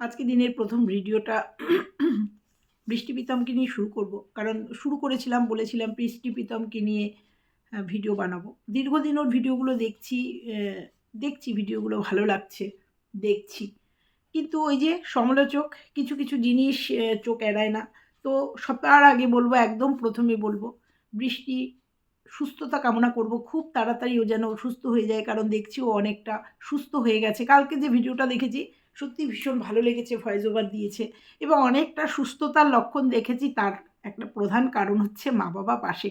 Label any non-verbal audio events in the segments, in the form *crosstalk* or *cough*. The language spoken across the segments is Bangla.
আজকে দিনের প্রথম ভিডিওটা বৃষ্টি প্রীতমকে নিয়ে শুরু করব। কারণ শুরু করেছিলাম, বলেছিলাম বৃষ্টি প্রীতমকে নিয়ে ভিডিও বানাবো। দীর্ঘদিন ওর ভিডিওগুলো দেখছি দেখছি, ভিডিওগুলো ভালো লাগছে, দেখছি। কিন্তু ওই যে সমালোচক, কিছু কিছু জিনিস চোখ এড়ায় না। তো সবার আগে বলব, একদম প্রথমে বলব, বৃষ্টি সুস্থতা কামনা করব। খুব তাড়াতাড়ি ও যেন সুস্থ হয়ে যায়, কারণ দেখছি ও অনেকটা সুস্থ হয়ে গেছে। কালকে যে ভিডিওটা দেখেছি সত্যি ভীষণ ভালো লেগেছে ভয়েস ওভার দিয়েছে এবং অনেকটা সুস্থতার লক্ষণ দেখেছি তার একটা প্রধান কারণ হচ্ছে মা বাবা পাশে।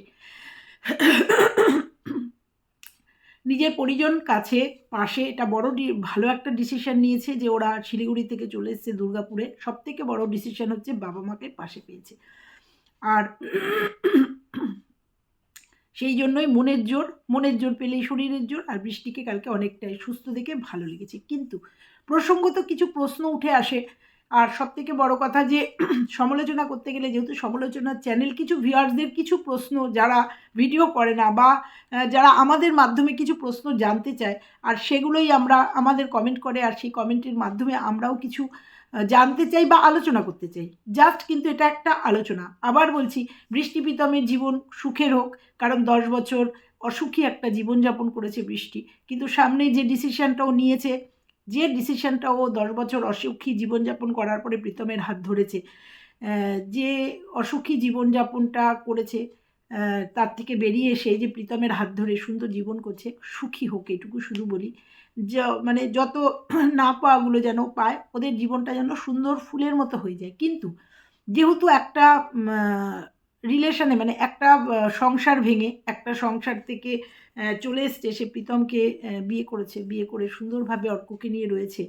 নিজের পরিজন কাছে পাশে এটা বড় ভালো একটা ডিসিশন নিয়েছে যে ওরা শিলিগুড়ি থেকে চলে এসেছে দুর্গাপুরে। সব থেকে বড় ডিসিশন হচ্ছে বাবা মাকে পাশে পেয়েছে। আর সেই জন্যই মনের জোর মনের জোর পেলেই শরীরের জোর আর বৃষ্টিকে কালকে অনেকটাই সুস্থ দেখে ভালো লেগেছে। কিন্তু প্রসঙ্গত কিছু প্রশ্ন উঠে আসে। আর সব থেকে বড় কথা যে, *clears throat* সমালোচনা করতে গেলে যেহেতু সমালোচনার চ্যানেল কিছু ভিউয়ার্সদের কিছু প্রশ্ন যারা ভিডিও করে না বা যারা আমাদের মাধ্যমে কিছু প্রশ্ন জানতে চায়, আর সেগুলোই আমরা, আমাদের কমেন্ট করে আর সেই কমেন্টের মাধ্যমে আমরাও কিছু জানতে চাই বা আলোচনা করতে চাই। জাস্ট কিন্তু এটা একটা আলোচনা। আবার বলছি, বৃষ্টি প্রীতমের জীবন সুখের হোক, কারণ দশ বছর অসুখী একটা জীবনযাপন করেছে বৃষ্টি। কিন্তু সামনে যে ডিসিশনটা ও নিয়েছে, যে ডিসিশনটা ও দশ বছর অসুখী জীবনযাপন করার পরে প্রীতমের হাত ধরেছে যে অসুখী জীবনযাপনটা করেছে তার থেকে বেরিয়ে এসে যে প্রীতমের হাত ধরে সুন্দর জীবন করছে, সুখী হোক, এটুকু শুধু বলি। মানে যত *clears throat* না পাওয়াগুলো যেন পায়, ওদের জীবনটা যেন সুন্দর ফুলের মতো হয়ে যায়। কিন্তু যেহেতু একটা রিলেশনে মানে একটা সংসার ভেঙে, একটা সংসার থেকে চলে এসছে, সে প্রীতমকে বিয়ে করেছে, বিয়ে করে সুন্দরভাবে অর্ককে নিয়ে রয়েছে,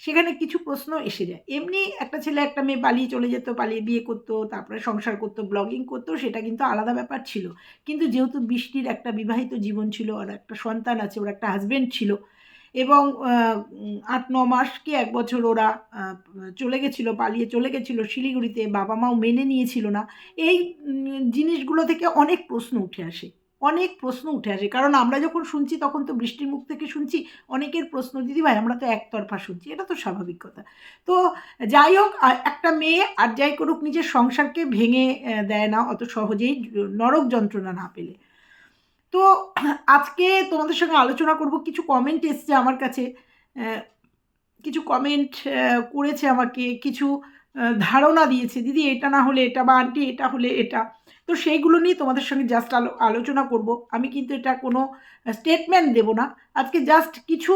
সেখানে কিছু প্রশ্ন এসে যায়। এমনি একটা ছেলে, একটা মেয়ে পালিয়ে চলে যেত, পালিয়ে বিয়ে করতো, তারপরে সংসার করতো ব্লগিং করতো, সেটা কিন্তু আলাদা ব্যাপার ছিল। কিন্তু যেহেতু বৃষ্টির একটা বিবাহিত জীবন ছিল, আর একটা সন্তান আছে, ওর একটা হাজবেন্ড ছিল এবং আট, ন মাস কি এক বছর ওরা চলে গেছিল, পালিয়ে চলে গেছিল শিলিগুড়িতে, বাবা মাও মেনে নিয়েছিল না। এই জিনিসগুলো থেকে অনেক প্রশ্ন উঠে আসে। অনেক প্রশ্ন উঠে আসে। কারণ আমরা যখন শুনছি, তখন তো বৃষ্টির মুখ থেকে শুনছি, অনেকের প্রশ্ন দিদি ভাই আমরা তো একতরফা শুনছি। এটা তো স্বাভাবিক কথা। তো যাই হোক একটা মেয়ে আর যাই করুক, নিজের সংসারকে ভেঙে দেয় না, অত সহজেই, নরক যন্ত্রণা না পেলে। তো আজকে তোমাদের সঙ্গে আলোচনা করব, কিছু কমেন্ট এসছে আমার কাছে কিছু কমেন্ট করেছে আমাকে, কিছু ধারণা দিয়েছে। দিদি, এটা না হলে এটা বা আন্টি, এটা হলে এটা। তো সেইগুলো নিয়ে তোমাদের সঙ্গে জাস্ট আলো, আলোচনা করব। আমি কিন্তু এটা কোনো স্টেটমেন্ট দেব না। আজকে জাস্ট কিছু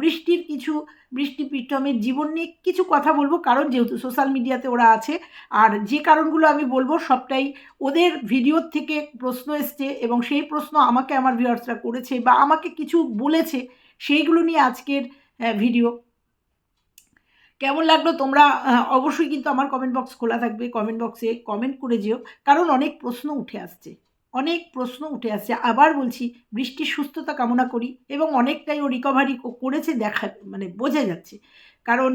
বৃষ্টির কিছু বৃষ্টি প্রীতমের জীবন নিয়ে কিছু কথা বলব। কারণ যেহেতু সোশ্যাল মিডিয়াতে ওরা আছে, আর যে কারণগুলো আমি বলব সবটাই ওদের ভিডিওর থেকে প্রশ্ন এসছে এবং সেই প্রশ্ন আমাকে আমার ভিউয়ার্সরা করেছে বা আমাকে কিছু বলেছে, সেইগুলো নিয়ে আজকের ভিডিও কেমন লাগল তোমরা? অবশ্যই কিন্তু আমার কমেন্ট বক্স খোলা থাকবে। কমেন্ট বক্সে কমেন্ট করে যেও। কারণ অনেক প্রশ্ন উঠে আসছে। অনেক প্রশ্ন উঠে আসছে। আবার বলছি, বৃষ্টির সুস্থতা কামনা করি এবং অনেকটাই ও রিকভারি করেছে দেখা মানে বোঝা যাচ্ছে। কারণ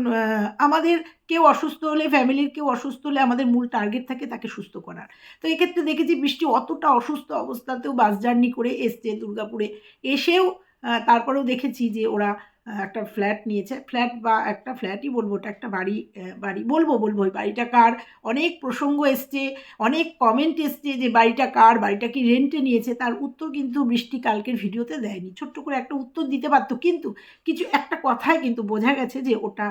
আমাদের কেউ অসুস্থ হলে ফ্যামিলির কেউ অসুস্থ হলে আমাদের মূল টার্গেট থাকে তাকে সুস্থ করার। তো এক্ষেত্রে দেখেছি বৃষ্টি অতটা অসুস্থ অবস্থাতেও বাস জার্নি করে এসছে দুর্গাপুরে। এসেও তারপরেও দেখেছি যে ওরা একটা ফ্ল্যাট নিয়েছে। ফ্ল্যাট বা একটা ফ্ল্যাটই বলব, ওটা একটা বাড়ি বাড়ি বলব বলব ওই বাড়িটা কার? অনেক প্রসঙ্গ এসছে, অনেক কমেন্ট এসছে যে বাড়িটা কার, বাড়িটা কি রেন্টে নিয়েছে? তার উত্তর কিন্তু বৃষ্টি কালকের ভিডিওতে দেয়নি। ছোট্ট করে একটা উত্তর দিতে পারতো কিন্তু কিছু একটা কথায় কিন্তু বোঝা গেছে যে ওটা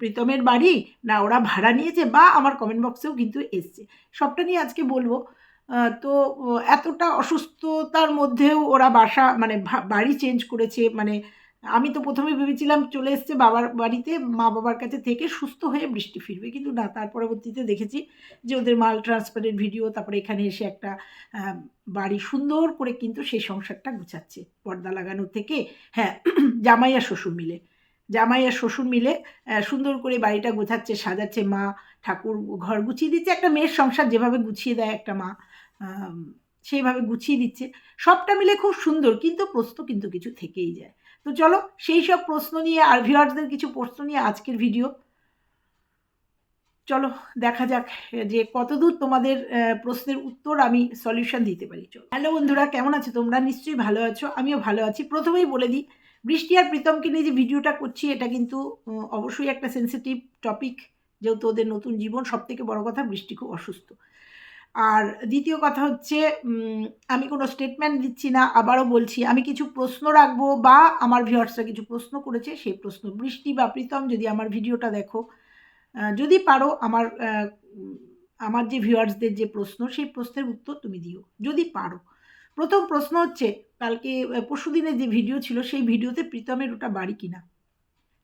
প্রীতমের বাড়ি না ওরা ভাড়া নিয়েছে বা আমার কমেন্ট বক্সেও কিন্তু এসছে। সবটা নিয়ে আজকে বলব। তো, এতটা অসুস্থতার মধ্যেও ওরা বাসা মানে বাড়ি চেঞ্জ করেছে মানে আমি তো প্রথমে ভেবেছিলাম চলে এসছে বাবার বাড়িতে, মা বাবার কাছে থেকে সুস্থ হয়ে বৃষ্টি ফিরবে। কিন্তু না, তার পরবর্তীতে দেখেছি যে ওদের মাল ট্রান্সফারের ভিডিও তারপরে এখানে এসে একটা বাড়ি সুন্দর করে কিন্তু সেই সংসারটা গুছাচ্ছে। পর্দা লাগানো থেকে হ্যাঁ *clears throat* জামাই আর শ্বশুর মিলে। জামাই আর শ্বশুর মিলে সুন্দর করে বাড়িটা গোছাচ্ছে, সাজাচ্ছে মা, ঠাকুর ঘর গুছিয়ে দিচ্ছে। একটা মেয়ের সংসার যেভাবে গুছিয়ে দেয় একটা মা সেইভাবে গুছিয়ে দিচ্ছে। সবটা মিলে খুব সুন্দর, কিন্তু প্রশ্ন কিন্তু কিছু থেকেই যায়। তো চলো সেই সব প্রশ্ন নিয়ে আর ভিউয়ার্সদের কিছু প্রশ্ন নিয়ে আজকের ভিডিও চলো দেখা যাক যে কতদূর তোমাদের প্রশ্নের উত্তর আমি সলিউশন দিতে পারি। চলো। হ্যালো বন্ধুরা, কেমন আছো? তোমরা নিশ্চয়ই ভালো আছো, আমিও ভালো আছি। প্রথমেই বলে দিই, বৃষ্টি আর প্রীতমকে নিয়ে যে ভিডিওটা করছি, এটা কিন্তু অবশ্যই একটা সেন্সিটিভ টপিক যেহেতু ওদের নতুন জীবন সব থেকে বড় কথা বৃষ্টি খুব অসুস্থ। আর দ্বিতীয় কথা হচ্ছে আমি কোনো স্টেটমেন্ট দিচ্ছি না, আবারও বলছি, আমি কিছু প্রশ্ন রাখব বা আমার ভিউয়ার্সরা কিছু প্রশ্ন করেছে, সেই প্রশ্ন বৃষ্টি বা প্রীতম, যদি আমার ভিডিওটা দেখো যদি পারো আমার আমার যে ভিউয়ার্সদের যে প্রশ্ন, সেই প্রশ্নের উত্তর তুমি দিও, যদি পারো। প্রথম প্রশ্ন হচ্ছে, কালকে পরশু দিনের যে ভিডিও ছিল, সেই ভিডিওতে প্রীতমের ওটা বাড়ি কিনা?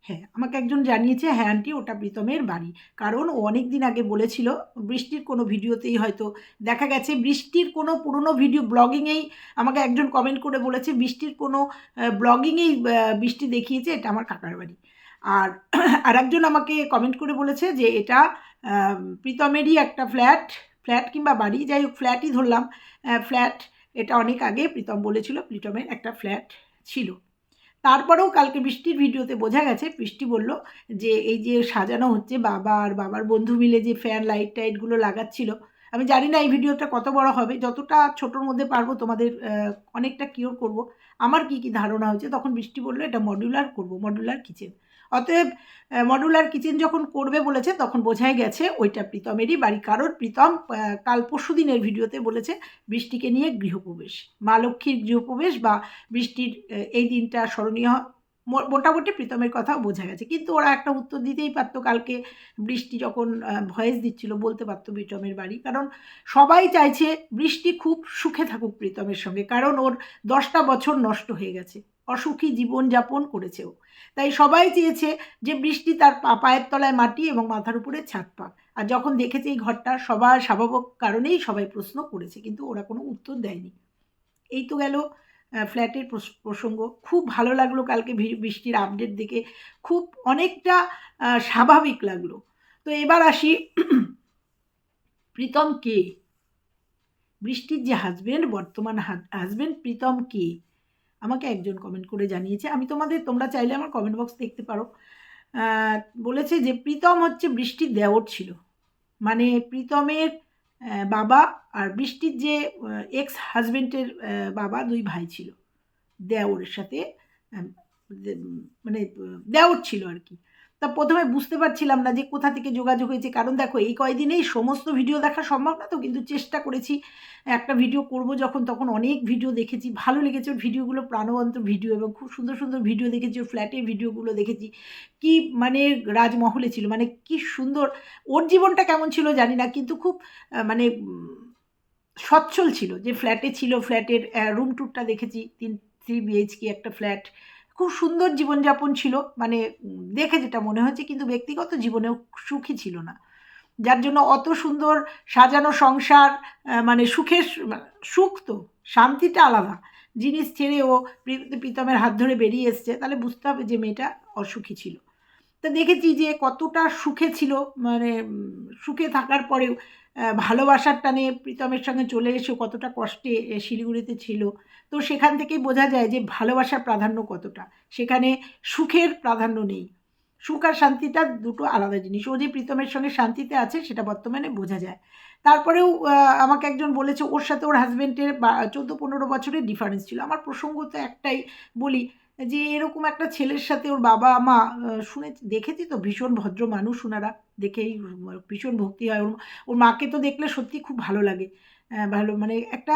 হ্যাঁ আমাকে একজন জানিয়েছে হ্যাঁ আন্টি, ওটা প্রীতমের বাড়ি। কারণ ও অনেক দিন আগে বলেছিল, বৃষ্টির কোনো ভিডিওতেই হয়তো দেখা গেছে, বৃষ্টির কোনো পুরনো ভিডিও, ব্লগিংয়েই আমাকে একজন কমেন্ট করে বলেছে, বৃষ্টির কোনো ব্লগিংয়েই বৃষ্টি দেখিয়েছে, এটা আমার কাকার বাড়ি। আর আর একজন আমাকে কমেন্ট করে বলেছে যে, এটা প্রীতমেরই একটা ফ্ল্যাট ফ্ল্যাট কিংবা বাড়ি, যাই হোক ফ্ল্যাটই ধরলাম। ফ্ল্যাট এটা অনেক আগে প্রীতম বলেছিল, প্রীতমের একটা ফ্ল্যাট ছিল। তারপরেও কালকে বৃষ্টির ভিডিওতে বোঝা গেছে, বৃষ্টি বলল যে এই যে সাজানো হচ্ছে বাবা আর বাবার বন্ধু মিলে যে ফ্যান লাইট টাইটগুলো লাগাচ্ছিল, আমি জানি না এই ভিডিওটা কত বড় হবে, যতটা ছোটোর মধ্যে পারব তোমাদের অনেকটা কিওর করব। আমার কি কি ধারণা হয়েছে, তখন বৃষ্টি বলল এটা মডুলার করব মডুলার কিচেন অতএব মডুলার কিচেন যখন করবে বলেছে, তখন বোঝাই গেছে ওইটা প্রীতমেরই বাড়ি। কারোর প্রীতম কাল পরশু দিনের ভিডিওতে বলেছে বৃষ্টিকে নিয়ে গৃহপ্রবেশ, মা লক্ষ্মীর গৃহপ্রবেশ বা বৃষ্টির এই দিনটা স্মরণীয়। মোটামুটি প্রীতমের কথা বোঝা গেছে। কিন্তু ওরা একটা উত্তর দিতেই পারতো কালকে বৃষ্টি যখন ভয়েস দিচ্ছিল বলতে পারতো প্রীতমের বাড়ি। কারণ সবাই চাইছে বৃষ্টি খুব সুখে থাকুক প্রীতমের সঙ্গে। কারণ ওর দশটা বছর নষ্ট হয়ে গেছে। অসুখী জীবনযাপন করেছেও। তাই সবাই চেয়েছে যে বৃষ্টি তার পায়ের তলায় মাটি এবং মাথার উপরে ছাদ পাক। আর যখন দেখেছে এই ঘরটা, সবার স্বাভাবিক কারণেই সবাই প্রশ্ন করেছে, কিন্তু ওরা কোনো উত্তর দেয়নি। এই তো গেল ফ্ল্যাটের প্রস- প্রসঙ্গ। খুব ভালো লাগল কালকে বৃষ্টির আপডেট দেখে। খুব অনেকটা স্বাভাবিক লাগল। তো এবার আসি, প্রীতম কে? বৃষ্টির যে হাজবেন্ড বর্তমান হাজবেন্ড প্রীতম কে? আমাকে একজন কমেন্ট করে জানিয়েছে। আমি তোমাদের, তোমরা চাইলে আমার কমেন্ট বক্স দেখতে পারো। বলেছে যে প্রীতম হচ্ছে বৃষ্টির দেওর ছিল। মানে প্রীতমের বাবা আর বৃষ্টির যে এক্স হাজবেন্ডের বাবা দুই ভাই ছিল। দেওরের সাথে মানে দেওর ছিল আর কি। তা প্রথমে বুঝতে পারছিলাম না যে কোথা থেকে যোগাযোগ হয়েছে। কারণ দেখো, এই কয়দিনেই সমস্ত ভিডিও দেখা সম্ভব না তো, কিন্তু চেষ্টা করেছি একটা ভিডিও করব যখন, তখন অনেক ভিডিও দেখেছি। ভালো লেগেছে ওর ভিডিওগুলো, প্রাণবন্ত ভিডিও এবং খুব সুন্দর সুন্দর ভিডিও দেখেছি, ওর ফ্ল্যাটের ভিডিওগুলো দেখেছি। কি মানে রাজমহলে ছিল মানে কি সুন্দর। ওর জীবনটা কেমন ছিল জানি না, কিন্তু খুব মানে সচ্ছল ছিল। যে ফ্ল্যাটে ছিল ফ্ল্যাটের রুম ট্যুরটা দেখেছি, তিন থ্রি বিএইচকে একটা ফ্ল্যাট খুব সুন্দর জীবনযাপন ছিল মানে দেখে যেটা মনে হচ্ছে কিন্তু ব্যক্তিগত জীবনেও সুখী ছিল না। যার জন্য অত সুন্দর সাজানো সংসার মানে সুখের সু- সুখ তো, শান্তিটা আলাদা। জিনিস ছেড়ে ও প্রীতমের হাত ধরে বেরিয়ে এসছে, তাহলে বুঝতে হবে যে মেয়েটা অসুখী ছিল। তো দেখেছি যে কতটা সুখে ছিল মানে সুখে থাকার পরেও ভালোবাসার টানে প্রীতমের সঙ্গে চলে এসে কতটা কষ্টে শিলিগুড়িতে ছিল। তো সেখান থেকেই বোঝা যায় যে ভালোবাসার প্রাধান্য কতটা। সেখানে সুখের প্রাধান্য নেই। সুখ আর শান্তিটা দুটো আলাদা জিনিস। ও যে প্রীতমের সঙ্গে শান্তিতে আছে, সেটা বর্তমানে বোঝা যায়। তারপরেও আমাকে একজন বলেছে, ওর সাথে ওর হাজব্যান্ডের চোদ্দ পনেরো বছরের ডিফারেন্স ছিল। আমার প্রসঙ্গ তো একটাই বলি যে এরকম একটা ছেলের সাথে ওর বাবা, মা শুনে দেখেছি তো, ভীষণ ভদ্র মানুষ ওনারা দেখেই ভীষণ ভক্তি হয়। ওর ওর মাকে তো দেখলে সত্যি খুব ভালো লাগে। ভালো মানে একটা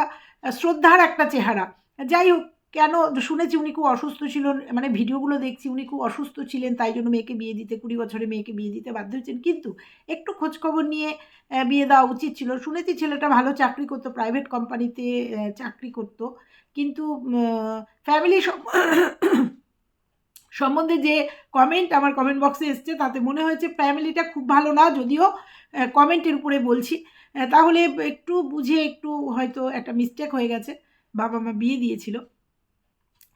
শ্রদ্ধার একটা চেহারা। যাই হোক, কেন শুনেছি উনি খুব অসুস্থ ছিলেন মানে ভিডিওগুলো দেখছি, উনি খুব অসুস্থ ছিলেন, তাই জন্য মেয়েকে বিয়ে দিতে, কুড়ি বছরে মেয়েকে বিয়ে দিতে বাধ্য হচ্ছেন কিন্তু একটু খোঁজখবর নিয়ে বিয়ে দেওয়া উচিত ছিল। শুনেছি ছেলেটা ভালো চাকরি করতো প্রাইভেট কোম্পানিতে চাকরি করতো। কিন্তু ফ্যামিলি সম্বন্ধে যে কমেন্ট আমার কমেন্ট বক্সে এসছে, তাতে মনে হয়েছে ফ্যামিলিটা খুব ভালো না, যদিও কমেন্টের উপরে বলছি। তাহলে একটু বুঝে একটু হয়তো একটা মিস্টেক হয়ে গেছে, বাবা মা বিয়ে দিয়েছিল।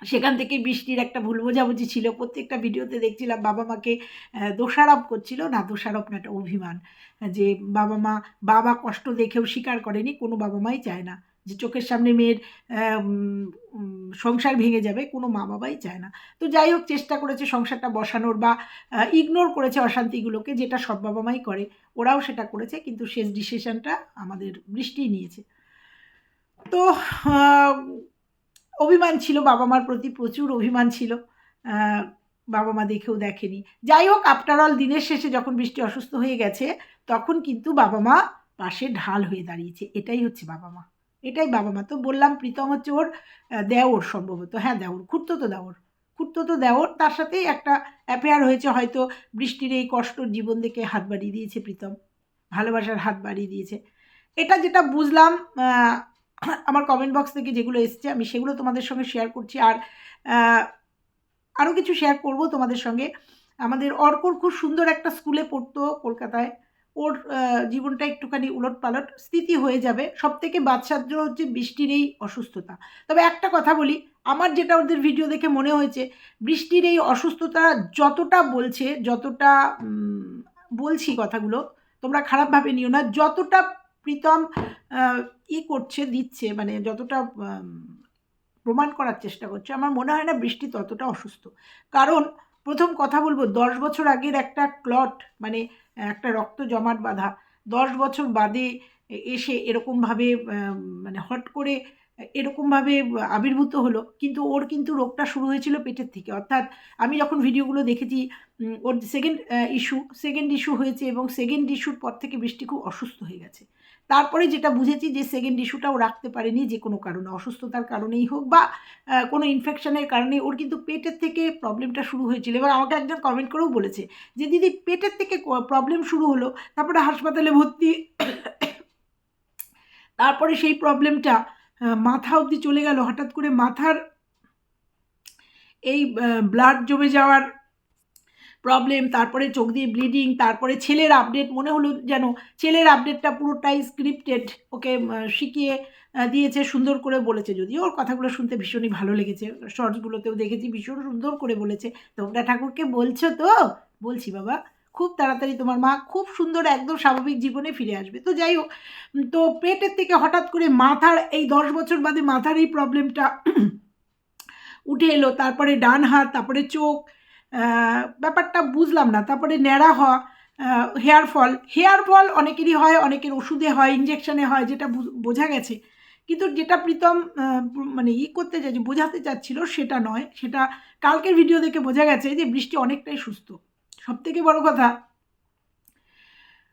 সেখান থেকে বৃষ্টির একটা ভুল বোঝাবুঝি ছিল, প্রত্যেকটা ভিডিওতে দেখছিলাম বাবা মাকে দোষারোপ করছিল। না, দোষারোপ না একটা অভিমান। যে বাবা মা বাবা কষ্ট দেখেও স্বীকার করেনি, কোনো বাবা মাই চায় না। যে চোখের সামনে মেয়ের সংসার ভেঙে যাবে, কোনো মা বাবাই চায় না। তো যাই হোক, চেষ্টা করেছে সংসারটা বসানোর বা ইগনোর করেছে অশান্তিগুলোকে, যেটা সব বাবা মাই করে, ওরাও সেটা করেছে, কিন্তু শেষ ডিসিশনটা আমাদের বৃষ্টিই নিয়েছে। তো অভিমান ছিল বাবা মার প্রতি, প্রচুর অভিমান ছিল। বাবা মা দেখেও দেখেনি। যাই হোক আফটার অল দিনের শেষে যখন বৃষ্টি অসুস্থ হয়ে গেছে, তখন কিন্তু বাবা মা পাশে ঢাল হয়ে দাঁড়িয়েছে। এটাই হচ্ছে বাবা মা। এটাই বাবা মা। তো বললাম প্রীতম হচ্ছে ওর দেওর সম্ভবত। হ্যাঁ দেওর, খুঁড়তো তো দেওর। খুঁড়তো তো দেওর, তার সাথেই একটা অ্যাফেয়ার হয়েছে হয়তো। বৃষ্টির এই কষ্টর জীবন দেখে হাত বাড়িয়ে দিয়েছে প্রীতম। ভালোবাসার হাত বাড়িয়ে দিয়েছে। এটা যেটা বুঝলাম আমার কমেন্ট বক্স থেকে যেগুলো এসছে, আমি সেগুলো তোমাদের সঙ্গে শেয়ার করছি। আর আরও কিছু শেয়ার করব তোমাদের সঙ্গে। আমাদের অর্কর খুব সুন্দর একটা স্কুলে পড়তো কলকাতায়। ওর জীবনটা একটুখানি উলট পালট স্থিতি হয়ে যাবে। সব থেকে বাচ্চাদ্র হচ্ছে বৃষ্টির এই অসুস্থতা। তবে একটা কথা বলি, আমার যেটা ওদের ভিডিও দেখে মনে হয়েছে, বৃষ্টির এই অসুস্থতা যতটা বলছে, যতটা বলছি কথাগুলো, তোমরা খারাপভাবে নিও না, যতটা প্রীতম ই করছে, দিচ্ছে মানে যতটা প্রমাণ করার চেষ্টা করছে, আমার মনে হয় না বৃষ্টি ততটা অসুস্থ। কারণ প্রথম কথা বলব, দশ বছর আগের একটা ক্লট মানে একটা রক্ত জমাট বাঁধা দশ বছর বাদে এসে এরকমভাবে মানে হট করে এরকমভাবে আবির্ভূত হলো, কিন্তু ওর কিন্তু রোগটা শুরু হয়েছিল পেটের থেকে। অর্থাৎ আমি যখন ভিডিওগুলো দেখেছি ওর সেকেন্ড ইস্যু সেকেন্ড ইস্যু হয়েছে এবং সেকেন্ড ইস্যুর পর থেকে বৃষ্টি খুব অসুস্থ হয়ে গেছে। তারপরে যেটা বুঝেছি যে সেকেন্ড ইস্যুটাও রাখতে পারেনি যে কোনো কারণে, অসুস্থতার কারণেই হোক বা কোনো ইনফেকশনের কারণে ওর কিন্তু পেটের থেকে প্রবলেমটা শুরু হয়েছিল। এবার আমাকে একজন কমেন্ট করেও বলেছে যে, দিদি, পেটের থেকে প্রবলেম শুরু হলো, তারপরে হাসপাতালে ভর্তি। তারপরে সেই প্রবলেমটা মাথা অবধি চলে গেল। হঠাৎ করে মাথার এই ব্লাড জমে যাওয়ার প্রবলেম তারপরে চোখ দিয়ে ব্লিডিং তারপরে ছেলের আপডেট মনে হলো যেন ছেলের আপডেটটা পুরোটাই স্ক্রিপ্টেড ওকে শিখিয়ে দিয়েছে, সুন্দর করে বলেছে। যদিও ওর কথাগুলো শুনতে ভীষণই ভালো লেগেছে। শর্টসগুলোতেও দেখেছি, ভীষণ সুন্দর করে বলেছে। তোমরা ঠাকুরকে বলছো তো? বলছি বাবা। খুব তাড়াতাড়ি তোমার মা খুব সুন্দর একদম স্বাভাবিক জীবনে ফিরে আসবে। তো যাই হোক তো পেটের থেকে হঠাৎ করে মাথার এই দশ বছর বাদে মাথার এই প্রবলেমটা *clears throat* উঠে এলো। তারপরে ডান হাত, তারপরে চোখ ব্যাপারটা বুঝলাম না। তারপরে ন্যাড়া হওয়া হেয়ার ফল। হেয়ার ফল অনেকেরই হয়, অনেকের ওষুধে হয় ইঞ্জেকশনে হয়, যেটা বোঝা গেছে। কিন্তু যেটা প্রীতম মানে ই করতে চাইছে, বোঝাতে চাচ্ছিল সেটা নয়। সেটা কালকের ভিডিও দেখে বোঝা গেছে যে বৃষ্টি অনেকটাই সুস্থ। সব থেকে বড় কথা,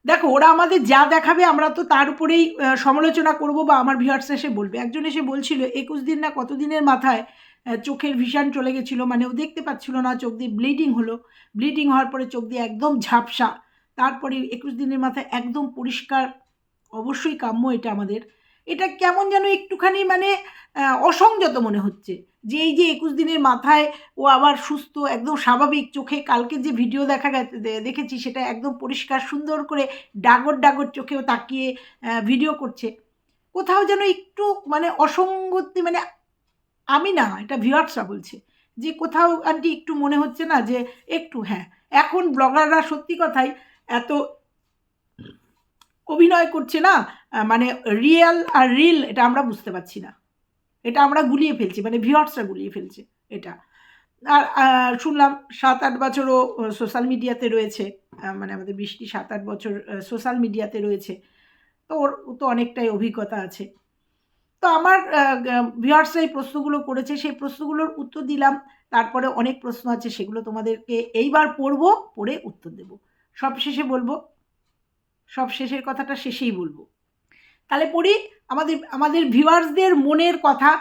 দেখো ওরা আমাদের যা দেখাবে আমরা তো তার উপরেই সমালোচনা করব বা আমার ভিউয়ার্স এসে বলবে। একজন এসে বলছিল, একুশ দিন না কত দিনের মাথায় চোখের ভিশন চলে গেছিল? মানে ও দেখতে পাচ্ছিল না, চোখ দিয়ে ব্লিডিং হলো। ব্লিডিং হওয়ার পরে চোখ দিয়ে একদম ঝাপসা। তারপরে একুশ দিনের মাথায় একদম পরিষ্কার, অবশ্যই কাম্য এটা আমাদের। এটা কেমন যেন একটুখানি মানে অসংযত মনে হচ্ছে। যে এই যে একুশ দিনের মাথায় ও আবার সুস্থ, একদম স্বাভাবিক চোখে কালকে যে ভিডিও দেখা গেছে দেখেছি সেটা একদম পরিষ্কার, সুন্দর করে ডাগর ডাগর চোখেও তাকিয়ে ভিডিও করছে। কোথাও যেন একটু মানে অসঙ্গতি মানে আমি না, এটা ভিউয়ার্সরা বলছে যে কোথাও আন্টি একটু মনে হচ্ছে না যে একটু হ্যাঁ। এখন ব্লগাররা সত্যি কথাই এত অভিনয় করছে না মানে রিয়েল আর রিল এটা আমরা বুঝতে পারছি না। এটা আমরা গুলিয়ে ফেলছি মানে ভিউয়ার্সরা গুলিয়ে ফেলছে এটা। আর শুনলাম সাত আট বছরও সোশ্যাল মিডিয়াতে রয়েছে মানে আমাদের বৃষ্টি সাত আট বছর সোশ্যাল মিডিয়াতে রয়েছে। তো ওর তো অনেকটাই অভিজ্ঞতা আছে। তো আমার ভিউয়ার্সরা এই প্রশ্নগুলো করেছে, সেই প্রশ্নগুলোর উত্তর দিলাম। তারপরে অনেক প্রশ্ন আছে, সেগুলো তোমাদেরকে এইবার পড়ব, পড়ে উত্তর দেব। সবশেষে বলব সব শেষের কথাটা শেষেই বলব। তাহলে পড়ি, আমাদের আমাদের ভিউয়ার্সদের মনের কথা।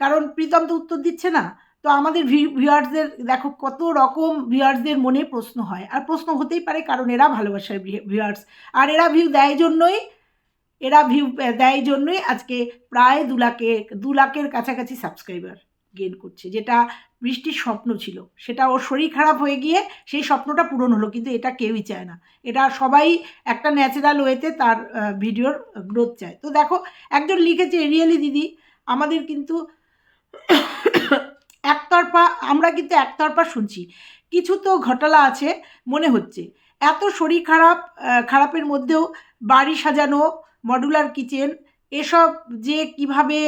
কারণ প্রীতম তো উত্তর দিচ্ছে না। তো আমাদের ভিউয়ার্সদের দেখো কত রকম ভিউয়ার্সদের মনে প্রশ্ন হয়। আর প্রশ্ন হতেই পারে কারণ এরা ভালোবাসার ভিউয়ার্স আর এরা ভিউ দেয় জন্যই, এরা ভিউ দেয় জন্যই আজকে প্রায় দু লাখের দু লাখের কাছাকাছি সাবস্ক্রাইবার গেন করছে। যেটা বৃষ্টির স্বপ্ন ছিল। সেটা ওর শরীর খারাপ হয়ে গিয়ে সেই স্বপ্নটা পূরণ হলো, কিন্তু এটা কেউই চায় না। এটা সবাই একটা ন্যাচারাল ওয়েতে তার ভিডিওর গ্রোথ চায়। তো দেখো, একজন লিখেছে, রিয়েলি দিদি, আমাদের কিন্তু একতরফা, আমরা কিন্তু একতরফা শুনছি। কিছু তো ঘটলা আছে, মনে হচ্ছে। এত শরীর খারাপ খারাপের মধ্যেও বাড়ি সাজানো মডুলার কিচেন এসব যে কীভাবে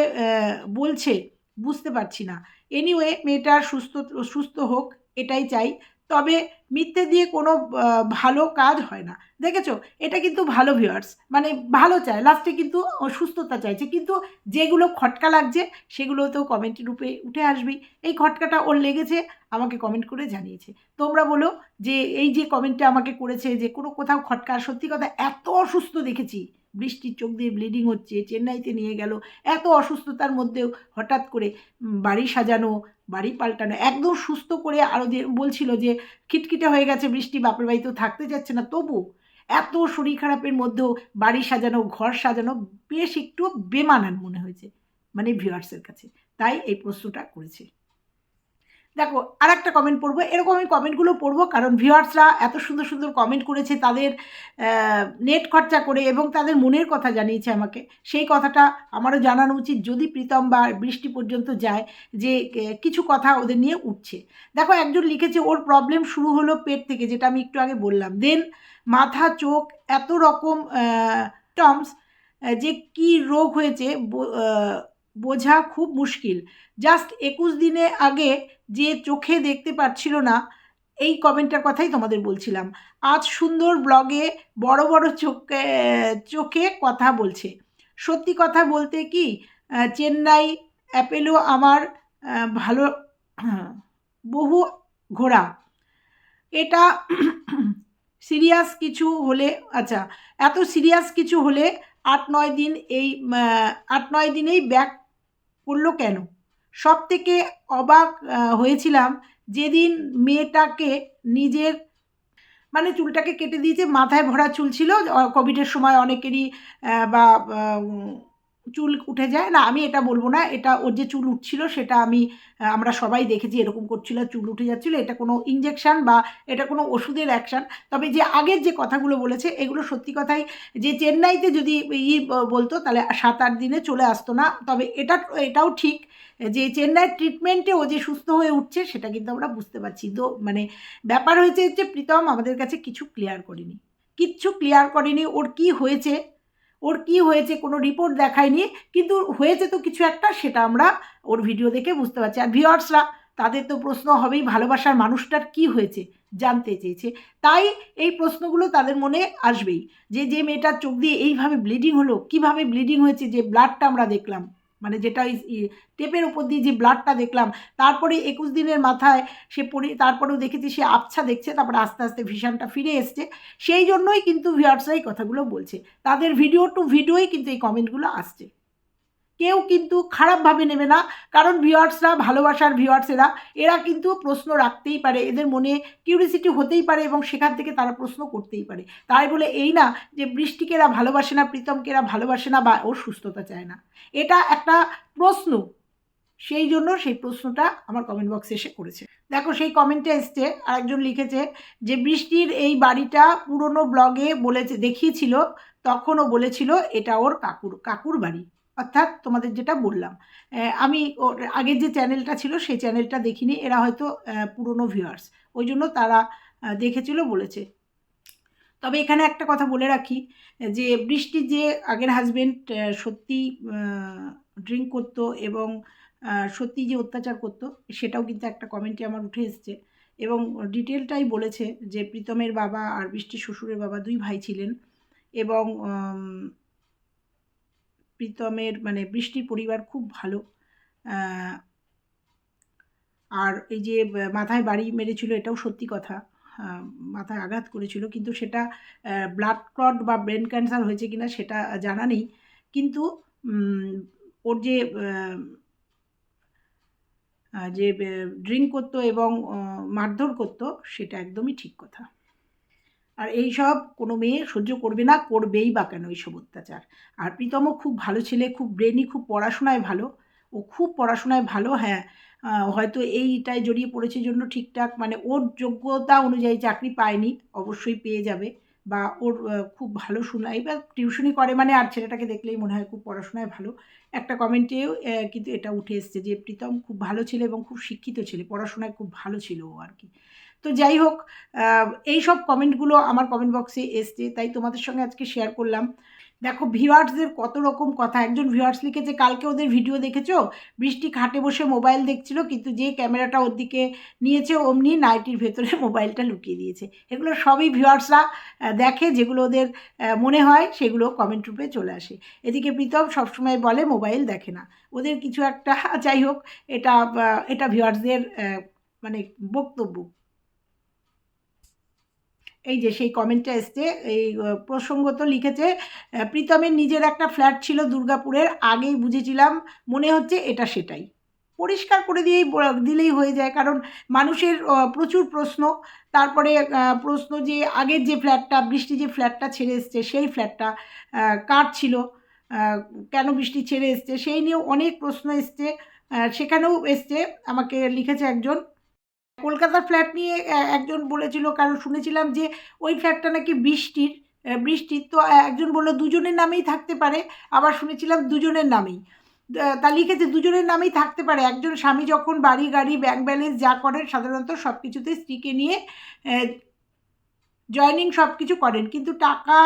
বলছে বুঝতে পারছি না। এনিওয়ে মেয়েটার সুস্থ সুস্থ হোক, এটাই চাই। তবে মিথ্যে দিয়ে কোনো ভালো কাজ হয় না। দেখেছ? এটা কিন্তু ভালো ভিউয়ার্স মানে ভালো চায়। লাস্টে কিন্তু সুস্থতা চাইছে। কিন্তু যেগুলো খটকা লাগছে সেগুলো তো কমেন্টের রূপে উঠে আসবেই এই খটকাটা ওর লেগেছে, আমাকে কমেন্ট করে জানিয়েছে। তোমরা বলো যে, এই যে কমেন্টটা আমাকে করেছে যে, কোনো কোথাও খটকা, সত্যি কথা এত অসুস্থ দেখেছি। বৃষ্টির চোখ দিয়ে ব্লিডিং হচ্ছে, চেন্নাইতে নিয়ে গেল, এত অসুস্থতার মধ্যেও হঠাৎ করে বাড়ি সাজানো, বাড়ি পাল্টানো, একদম সুস্থ করে আরও বলছিল যে খিটখিটে হয়ে গেছে বৃষ্টি, বাপের বাড়িতেও থাকতে যাচ্ছে না, তবু এত শরীর খারাপের মধ্যেও বাড়ি সাজানো, ঘর সাজানো বেশ একটু বেমানান মনে হয়েছে মানে ভিউয়ার্সের কাছে। তাই এই প্রশ্নটা করেছে। দেখো আর একটা কমেন্ট পড়ব। এরকম আমি কমেন্টগুলো পড়ব কারণ ভিউয়ার্সরা এত সুন্দর সুন্দর কমেন্ট করেছে, তাদের নেট খরচা করে এবং তাদের মনের কথা জানিয়েছে আমাকে। সেই কথাটা আমারও জানানো উচিত যদি প্রীতম বা বৃষ্টি পর্যন্ত যায় যে কিছু কথা ওদের নিয়ে উঠছে। দেখো, একজন লিখেছে, ওর প্রবলেম শুরু হলো পেট থেকে, যেটা আমি একটু আগে বললাম। দেন মাথা, চোখ, এত রকম টমস যে কি রোগ হয়েছে বোঝা খুব মুশকিল। জাস্ট একুশ দিনে আগে যে চোখে দেখতে পাচ্ছিল না, এই কমেন্টটার কথাই তোমাদের বলছিলাম। আজ সুন্দর ব্লগে বড় বড় চোখে চোখে কথা বলছে। সত্যি কথা বলতে কি চেন্নাই অ্যাপেলো আমার ভালো, বহু ঘোরা। এটা সিরিয়াস কিছু হলে আচ্ছা এত সিরিয়াস কিছু হলে আট নয় দিন এই আট নয় দিনেই ব্যাক করল কেন? সব থেকে অবাক হয়েছিলাম যেদিন মেয়েটাকে নিজের মানে চুলটাকে কেটে দিয়েছে, মাথায় ভরা চুল ছিল কোভিডের সময় অনেকেরই বা চুল উঠে যায়। না, আমি এটা বলব না। এটা ওর যে চুল উঠছিল, সেটা আমি আমরা সবাই দেখেছি এরকম করছিল, চুল উঠে যাচ্ছিল। এটা কোনো ইঞ্জেকশান বা এটা কোনো ওষুধের অ্যাকশান তবে যে আগের যে কথাগুলো বলেছে, এগুলো সত্যি কথাই, যে চেন্নাইতে যদি ই বলতো, তাহলে সাত আট দিনে চলে আসতো না। তবে এটা, এটাও ঠিক যে চেন্নাইয়ের ট্রিটমেন্টে ও যে সুস্থ হয়ে উঠছে, সেটা কিন্তু আমরা বুঝতে পারছি। তো মানে ব্যাপার হয়েছে যে, প্রীতম আমাদের কাছে কিছু ক্লিয়ার করিনি। কিচ্ছু ক্লিয়ার করেনি। ওর কি হয়েছে ওর কি হয়েছে কোনো রিপোর্ট দেখায়নি, কিন্তু হয়েছে তো কিছু একটা সেটা আমরা ওর ভিডিও দেখে বুঝতে পারছি। আর ভিওয়ার্সরা তাদের তো প্রশ্ন হবেই ভালোবাসার মানুষটার কি হয়েছে, জানতে চেয়েছে। তাই এই প্রশ্নগুলো তাদের মনে আসবেই যে যে মেয়েটার চোখ দিয়ে এইভাবে ব্লিডিং হলো, কীভাবে ব্লিডিং হয়েছে, যে ব্লাডটা আমরা দেখলাম। মানে যেটা ওই টেপের উপর দিয়ে যে ব্লাডটা দেখলাম, তারপরে একুশ দিনের মাথায় সে পরি তারপরেও দেখেছি সে আবছা দেখছে, তারপরে আস্তে আস্তে ভিশনটা ফিরে এসছে। সেই জন্যই কিন্তু ভিউয়ার্সরা এই কথাগুলো বলছে। তাদের ভিডিও টু ভিডিওই কিন্তু এই কমেন্টগুলো আসছে। কেউ কিন্তু খারাপভাবে নেবে না। কারণ ভিউয়ার্সরা, ভালোবাসার ভিউয়ার্সেরা, এরা কিন্তু প্রশ্ন রাখতেই পারে। এদের মনে কিউরিসিটি হতেই পারে এবং সেখান থেকে তারা প্রশ্ন করতেই পারে। তাই বলে এই না যে বৃষ্টিকে এরা ভালোবাসে না প্রীতমকে এরা ভালোবাসে না বা ওর সুস্থতা চায় না। এটা একটা প্রশ্ন। সেই জন্য সেই প্রশ্নটা আমার কমেন্ট বক্সে এসে করেছে। দেখো সেই কমেন্টে এসছে, আরেকজন লিখেছে যে বৃষ্টির এই বাড়িটা পুরনো ব্লগে বলেছে, দেখিয়েছিল, তখনও বলেছিল এটা ওর কাকুর কাকুর বাড়ি। অর্থাৎ তোমাদের যেটা বললাম। আমি ওর আগের যে চ্যানেলটা ছিল সেই চ্যানেলটা দেখিনি, এরা হয়তো পুরনো ভিউয়ার্স ওই জন্য তারা দেখেছিল, বলেছে। তবে এখানে একটা কথা বলে রাখি, যে বৃষ্টির যে আগের হাজবেন্ড সত্যি ড্রিঙ্ক করতো এবং সত্যি যে অত্যাচার করতো, সেটাও কিন্তু একটা কমেন্টে আমার উঠে এসছে। এবং ডিটেলটাই বলেছে যে প্রীতমের বাবা আর বৃষ্টির শ্বশুরের বাবা দুই ভাই ছিলেন এবং প্রীতমের মানে বৃষ্টির পরিবার খুব ভালো। আর এই যে মাথায় বাড়ি মেরেছিল এটাও সত্যি কথা। মাথায় আঘাত করেছিল। কিন্তু সেটা ব্লাড ক্লট বা ব্রেন ক্যান্সার হয়েছে কিনা সেটা জানা নেই। কিন্তু ওর যে যে ড্রিঙ্ক করতো এবং মারধর করতো, সেটা একদমই ঠিক কথা। আর এই সব কোনো মেয়ে সহ্য করবে না, করবেই বা কেন এইসব অত্যাচার? আর প্রীতমও খুব ভালো ছেলে, খুব ব্রেনি খুব পড়াশোনায় ভালো। ও খুব পড়াশোনায় ভালো হ্যাঁ। হয়তো এইটায় জড়িয়ে পড়েছে জন্য ঠিকঠাক মানে ওর যোগ্যতা অনুযায়ী চাকরি পায়নি, অবশ্যই পেয়ে যাবে। বা ওর খুব ভালো শোনা, এবার টিউশনি করে মানে আর ছেলেটাকে দেখলেই মনে হয় খুব পড়াশোনায় ভালো। একটা কমেন্টেও কিন্তু এটা উঠে এসছে যে, প্রীতম খুব ভালো ছেলে এবং খুব শিক্ষিত ছেলে, পড়াশোনায় খুব ভালো ছিল ও আর কি। তো যাই হোক এই সব কমেন্টগুলো আমার কমেন্ট বক্সে এসছে, তাই তোমাদের সঙ্গে আজকে শেয়ার করলাম। দেখো ভিউয়ার্সদের কত রকম কথা। একজন ভিউয়ার্স লিখেছে, কালকে ওদের ভিডিও দেখেছ? বৃষ্টি খাটে বসে মোবাইল দেখছিল, কিন্তু যে ক্যামেরাটা ওর দিকে নিয়েছে, অমনি নাইটির ভেতরে *laughs* মোবাইলটা লুকিয়ে দিয়েছে। এগুলো সবই ভিউয়ার্সরা দেখে, যেগুলো ওদের মনে হয়, সেগুলো কমেন্ট রূপে চলে আসে। এদিকে প্রীতম সবসময় বলে, মোবাইল দেখে না। ওদের কিছু একটা, যাই হোক, এটা এটা ভিউয়ার্সদের মানে বক্তব্য। এই যে সেই কমেন্টটা এসছে, এই প্রসঙ্গত লিখেছে প্রীতমের নিজের একটা ফ্ল্যাট ছিল দুর্গাপুরের, আগেই বুঝেছিলাম, মনে হচ্ছে এটা সেটাই। পরিষ্কার করে দিয়েই দিলেই হয়ে যায়, কারণ মানুষের প্রচুর প্রশ্ন, তারপরে প্রশ্ন যে আগের যে ফ্ল্যাটটা বৃষ্টি যে ফ্ল্যাটটা ছেড়ে এসছে, সেই ফ্ল্যাটটা কার ছিল কেন বৃষ্টি ছেড়ে এসছে, সেই নিয়েও অনেক প্রশ্ন এসছে সেখানেও এসছে, আমাকে লিখেছে একজন। কলকাতার ফ্ল্যাট নিয়ে একজন বলেছিল, কারণ শুনেছিলাম যে ওই ফ্ল্যাটটা নাকি বৃষ্টির বৃষ্টির তো একজন বলল দুজনের নামেই থাকতে পারে, আবার শুনেছিলাম দুজনের নামেই। তা লিখেছে, দুজনের নামেই থাকতে পারে। একজন স্বামী যখন বাড়ি, গাড়ি ব্যাংক ব্যালেন্স যা করেন, সাধারণত সব কিছুতে স্ত্রীকে নিয়ে জয়নিং সব কিছু করেন, কিন্তু টাকা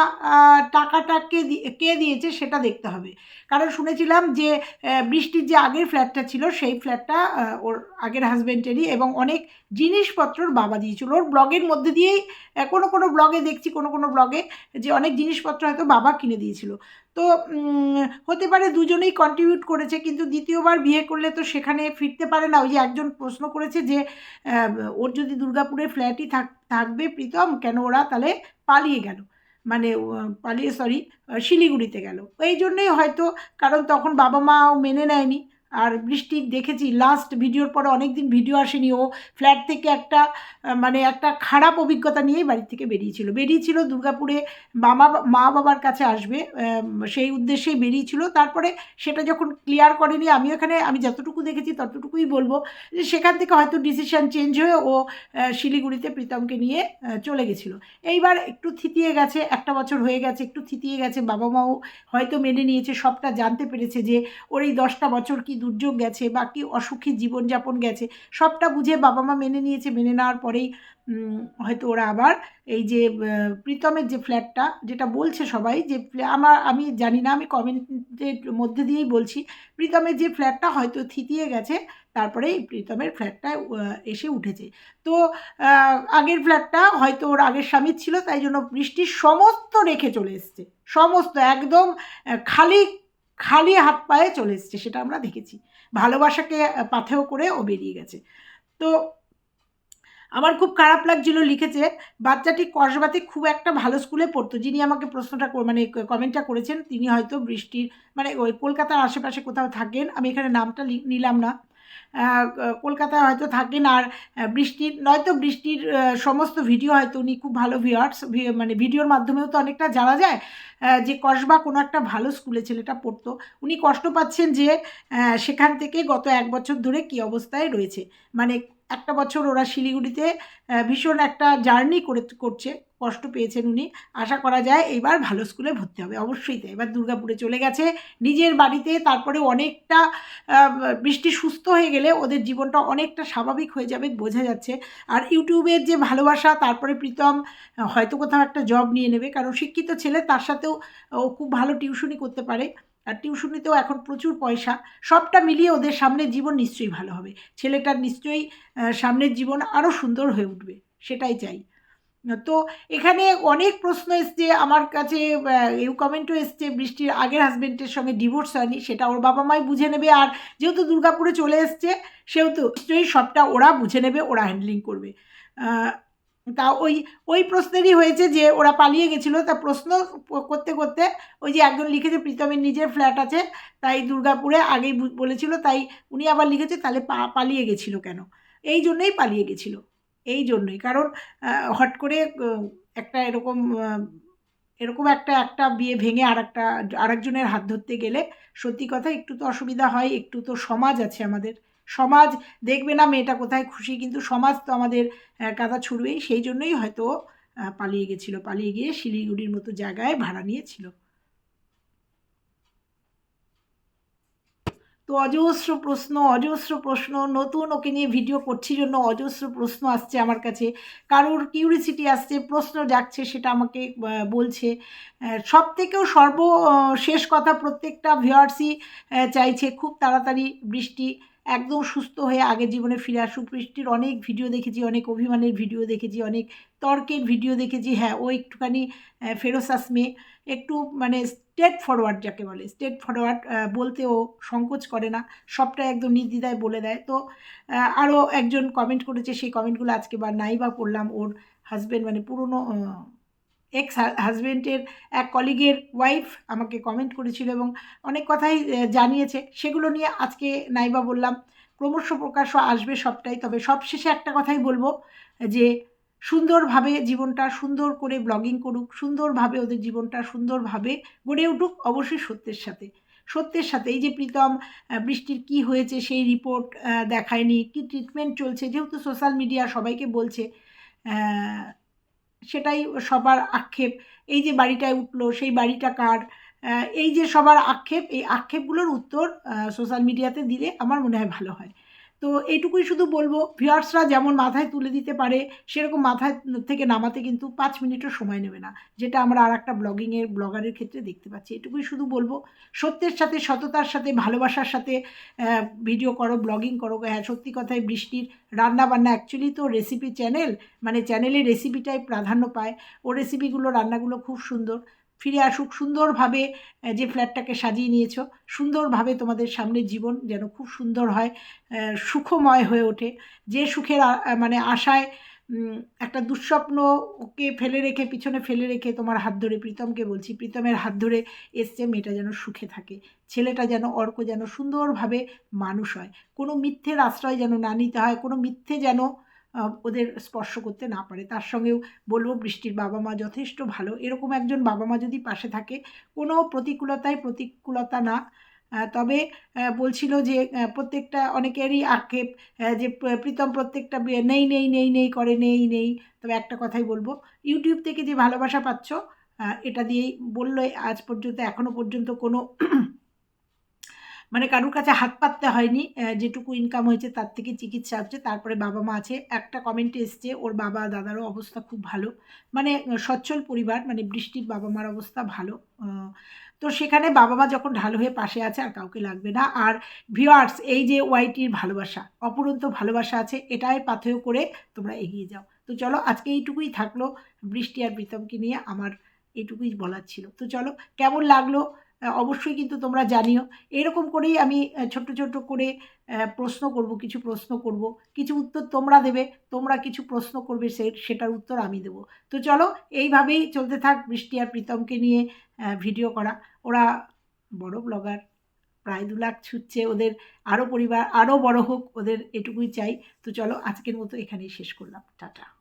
টাকাটা কে কে দিয়েছে সেটা দেখতে হবে। কারণ শুনেছিলাম যে বৃষ্টির যে আগের ফ্ল্যাটটা ছিল, সেই ফ্ল্যাটটা ওর আগের হাজব্যান্ডেরই এবং অনেক জিনিসপত্র ওর বাবা দিয়েছিল। ওর ব্লগের মধ্যে দিয়েই কোনো কোনো ব্লগে দেখছি, কোনো কোনো ব্লগে যে অনেক জিনিসপত্র হয়তো বাবা কিনে দিয়েছিল। তো হতে পারে দুজনেই কন্ট্রিবিউট করেছে, কিন্তু দ্বিতীয়বার বিয়ে করলে তো সেখানে ফিরতে পারে না। ওই যে একজন প্রশ্ন করেছে যে ওর যদি দুর্গাপুরে ফ্ল্যাটই থাক, থাকবে প্রীতম, কেন ওরা তাহলে পালিয়ে গেল? মানে পালিয়ে সরি শিলিগুড়িতে গেল। এই জন্যই হয়তো, কারণ তখন বাবা মাও মেনে নেয়নি। আর বৃষ্টি দেখেছি লাস্ট ভিডিওর পরে অনেক দিন ভিডিও আসেনি, ও ফ্ল্যাট থেকে একটা মানে একটা খারাপ অভিজ্ঞতা নিয়েই বাড়ি থেকে বেরিয়েছিল। বেরিয়েছিল দুর্গাপুরে মামা, মা বাবার কাছে আসবে সেই উদ্দেশ্যেই বেরিয়েছিল। তারপরে সেটা যখন ক্লিয়ার করেনি, আমি এখানে আমি যতটুকু দেখেছি ততটুকুই বলব যে সেখান থেকে হয়তো ডিসিশন চেঞ্জ হয়ে ও শিলিগুড়িতে প্রীতমকে নিয়ে চলে গেছিল। এইবার একটু থিতিয়ে গেছে, একটা বছর হয়ে গেছে, একটু থিতিয়ে গেছে। বাবা মাও হয়তো মেনে নিয়েছে, সবটা জানতে পেরেছে যে ওর এই দশটা বছর কি দুর্যোগ গেছে বা কি অসুখী জীবনযাপন গেছে, সবটা বুঝে বাবা মা মেনে নিয়েছে, মেনে নেওয়ার পরেই হয়তো ওরা আবার এই যে প্রীতমের যে ফ্ল্যাটটা যেটা বলছে সবাই যে, আমার, আমি জানি না, আমি কমেন্টের মধ্যে দিয়েই বলছি, প্রীতমের যে ফ্ল্যাটটা হয়তো থিতিয়ে গেছে, তারপরে এই প্রীতমের ফ্ল্যাটটা এসে উঠেছে। তো আগের ফ্ল্যাটটা হয়তো ওর আগের স্বামীর ছিল, তাই জন্য বৃষ্টির সমস্ত রেখে চলে এসছে, সমস্ত, একদম খালি খালি হাত পায়ে চলে এসছে, সেটা আমরা দেখেছি। ভালোবাসাকে পাথেও করে ও বেরিয়ে গেছে। তো আমার খুব খারাপ লাগছিল লিখেছে, বাচ্চাটি কসবাতে খুব একটা ভালো স্কুলে পড়তো, যিনি আমাকে প্রশ্নটা মানে কমেন্টটা করেছেন, তিনি হয়তো বৃষ্টির মানে ওই কলকাতার আশেপাশে কোথাও থাকেন, আমি এখানে নামটা নিলাম না। কলকাতায় হয়তো থাকেন আর বৃষ্টির নয়তো বৃষ্টির সমস্ত ভিডিও হয়তো উনি খুব ভালো ভিউয়ার্স মানে ভিডিওর মাধ্যমেও তো অনেকটা জানা যায় যে কসবা কোনো একটা ভালো স্কুলে ছেলেটা পড়তো। উনি কষ্ট পাচ্ছেন যে সেখান থেকে গত এক বছর ধরে কী অবস্থায় রয়েছে। মানে একটা বছর ওরা শিলিগুড়িতে ভীষণ একটা জার্নি করে, করছে, কষ্ট পেয়েছেন উনি। আশা করা যায় এবার ভালো স্কুলে ভর্তি হবে। অবশ্যই তাই। এবার দুর্গাপুরে চলে গেছে। নিজের বাড়িতে তারপরে অনেকটা বৃষ্টি সুস্থ হয়ে গেলে ওদের জীবনটা অনেকটা স্বাভাবিক হয়ে যাবে বোঝা যাচ্ছে। আর ইউটিউবের যে ভালোবাসা, তারপরে প্রীতম, হয়তো কোথাও একটা জব নিয়ে নেবে। কারণ শিক্ষিত ছেলে, তার সাথেও ও খুব ভালো টিউশনই করতে পারে। আর টিউশনিতেও এখন প্রচুর পয়সা, সবটা মিলিয়ে ওদের সামনের জীবন নিশ্চয়ই ভালো হবে। ছেলেটার নিশ্চয়ই সামনের জীবন আরও সুন্দর হয়ে উঠবে, সেটাই চাই। তো এখানে অনেক প্রশ্ন এসছে, আমার কাছে এই কমেন্টও এসছে, বৃষ্টির আগের হাজবেন্ডের সঙ্গে ডিভোর্স হয়নি, সেটা ওর বাবা মাই বুঝে নেবে, আর যেহেতু দুর্গাপুরে চলে এসছে, সেহেতু নিশ্চয়ই সবটা ওরা বুঝে নেবে, ওরা হ্যান্ডলিং করবে। তা ওই ওই প্রশ্নেরই হয়েছে যে ওরা পালিয়ে গেছিল। তা প্রশ্ন করতে করতে ওই যে একজন লিখেছে, প্রীতমের নিজের ফ্ল্যাট আছে, তাই দুর্গাপুরে আগেই বলেছিল, তাই উনি আবার লিখেছে, তাহলে পালিয়ে গেছিল কেন? এই জন্যই পালিয়ে গেছিল। এই জন্যই। কারণ হট করে একটা এরকম এরকম একটা একটা বিয়ে ভেঙে আর একটা আরেকজনের হাত ধরতে গেলে সত্যি কথা একটু তো অসুবিধা হয়, একটু তো সমাজ আছে আমাদের। সমাজ দেখবে না মেয়েটা কোথায় খুশি কিন্তু সমাজ তো আমাদের কাদা ছুড়বেই। সেই জন্যই হয়তো পালিয়ে গেছিল। পালিয়ে গিয়ে শিলিগুড়ির মতো জায়গায় ভাড়া নিয়েছিল। তো অজস্র প্রশ্ন অজস্র প্রশ্ন নতুন ওকে নিয়ে ভিডিও করছি জন্য অজস্র প্রশ্ন আসছে আমার কাছে। কারোর কিউরিসিটি আসছে প্রশ্ন যাচ্ছে সেটা আমাকে বলছে। সব থেকেও সর্ব আহ, শেষ কথা প্রত্যেকটা ভিউয়ার্সই চাইছে। খুব তাড়াতাড়ি বৃষ্টি একদম সুস্থ হয়ে আগের জীবনে ফিরে আসুক। বৃষ্টির অনেক ভিডিও দেখেছি, অনেক অভিমানের ভিডিও দেখেছি, অনেক তর্কের ভিডিও দেখেছি। হ্যাঁ ও একটুখানি ফেরোসাস মেয়ে একটু মানে স্টেট ফরওয়ার্ড যাকে বলে স্টেট ফরওয়ার্ড বলতে ও সংকোচ করে না সবটা একদম নির্দ্বিধায় বলে দেয়। তো আরও একজন কমেন্ট করেছে, সেই কমেন্টগুলো আজকে বা নাই বা পড়লাম। ওর হাজব্যান্ড মানে পুরনো এক্স হাজব্যান্ডের এক কলিগের ওয়াইফ আমাকে কমেন্ট করেছিল এবং অনেক কথাই জানিয়েছে। সেগুলো নিয়ে আজকে নাইবা বললাম, ক্রমশ প্রকাশ আসবে সবটাই। তবে সবশেষে একটা কথাই বলব, যে সুন্দরভাবে জীবনটা সুন্দর করে ব্লগিং করুক, সুন্দরভাবে ওদের জীবনটা সুন্দরভাবে গড়ে উঠুক, অবশ্যই সত্যের সাথে। সত্যের সাথে। এই যে প্রীতম বৃষ্টির কি হয়েছে সেই রিপোর্ট দেখায়নি, কি ট্রিটমেন্ট চলছে, যেহেতু সোশ্যাল মিডিয়া সবাইকে বলছে সেটাই সবার আক্ষেপ। এই যে বাড়িটায় উঠল, সেই বাড়িটা কার? এই যে সবার আক্ষেপ, এই আক্ষেপগুলোর উত্তর সোশ্যাল মিডিয়াতে দিলে আমার মনে হয় ভালো হয়। তো এইটুকুই শুধু বলব ভিউয়ার্সরা যেমন মাথায় তুলে দিতে পারে, সেরকম মাথায় থেকে নামাতে কিন্তু পাঁচ মিনিটও সময় নেবে না, যেটা আমরা আর একটা ব্লগিংয়ের ব্লগারের ক্ষেত্রে দেখতে পাচ্ছি। এটুকুই শুধু বলব, সত্যের সাথে, সততার সাথে, ভালোবাসার সাথে ভিডিও করো ব্লগিং করো হ্যাঁ সত্যি কথাই বৃষ্টির রান্না বান্না অ্যাকচুয়ালি তো রেসিপি চ্যানেল মানে চ্যানেলে রেসিপিটাই প্রাধান্য পায়। ও রেসিপিগুলো রান্নাগুলো খুব সুন্দর। ফিরে আসুক, সুন্দরভাবে যে ফ্ল্যাটটাকে সাজিয়ে নিয়েছো, সুন্দরভাবে তোমাদের সামনে জীবন যেন খুব সুন্দর হয় সুখময় হয়ে ওঠে। যে সুখের মানে আশায় একটা দুঃস্বপ্ন ওকে ফেলে রেখে, পিছনে ফেলে রেখে তোমার হাত ধরে, প্রীতমকে বলছি, প্রীতমের হাত ধরে এসছে মেয়েটা যেন সুখে থাকে। ছেলেটা যেন, অর্ক যেন সুন্দরভাবে মানুষ হয়। কোনো মিথ্যের আশ্রয় যেন না নিতে হয়, কোনো মিথ্যে যেন ওদের স্পর্শ করতে না পারে। তার সঙ্গেও বলব বৃষ্টির বাবা মা যথেষ্ট ভালো। এরকম একজন বাবা মা যদি পাশে থাকে, কোনো প্রতিকূলতায় প্রতিকূলতা না। তবে বলছিল যে প্রত্যেকটা অনেকেরই আক্ষেপ যে প্রীতম প্রত্যেকটা নেই নেই নেই নেই, করে, নেই নেই। তবে একটা কথাই বলব, ইউটিউব থেকে যে ভালোবাসা পাচ্ছ এটা দিয়েই বলল আজ পর্যন্ত এখনও পর্যন্ত কোনো মানে কারুর কাছে হাত পাততে হয়নি যেটুকু ইনকাম হয়েছে তার থেকে চিকিৎসা হচ্ছে। তারপরে বাবা মা আছে। একটা কমেন্টে এসছে, ওর বাবা, দাদারও অবস্থা খুব ভালো। মানে সচ্ছল পরিবার মানে বৃষ্টির বাবা মার অবস্থা ভালো। তো সেখানে বাবা মা যখন ঢাল হয়ে পাশে আছে, আর কাউকে লাগবে না। আর ভিওয়ার্স এই যে ওয়াইটির ভালোবাসা, অপরন্ত ভালোবাসা আছে, এটাই পাথেয় করে তোমরা এগিয়ে যাও। তো চলো, আজকে এইটুকুই থাকল। বৃষ্টি আর প্রীতমকে নিয়ে আমার এটুকুই বলার ছিল। তো চলো, কেমন লাগল? অবশ্যই কিন্তু তোমরা জানিও। এরকম করেই আমি আহ, ছোট্ট ছোট্ট করে প্রশ্ন করব কিছু প্রশ্ন করব। কিছু উত্তর তোমরা দেবে তোমরা কিছু প্রশ্ন করবে সে সেটার উত্তর আমি দেব। তো চলো এইভাবেই চলতে থাক বৃষ্টি আর প্রীতমকে নিয়ে ভিডিও করা। ওরা বড় ব্লগার প্রায় দু লাখ ছুটছে ওদের আরও পরিবার আরও বড় হোক ওদের এটুকুই চাই। তো চলো আজকের মতো এখানেই শেষ করলাম। টাটা।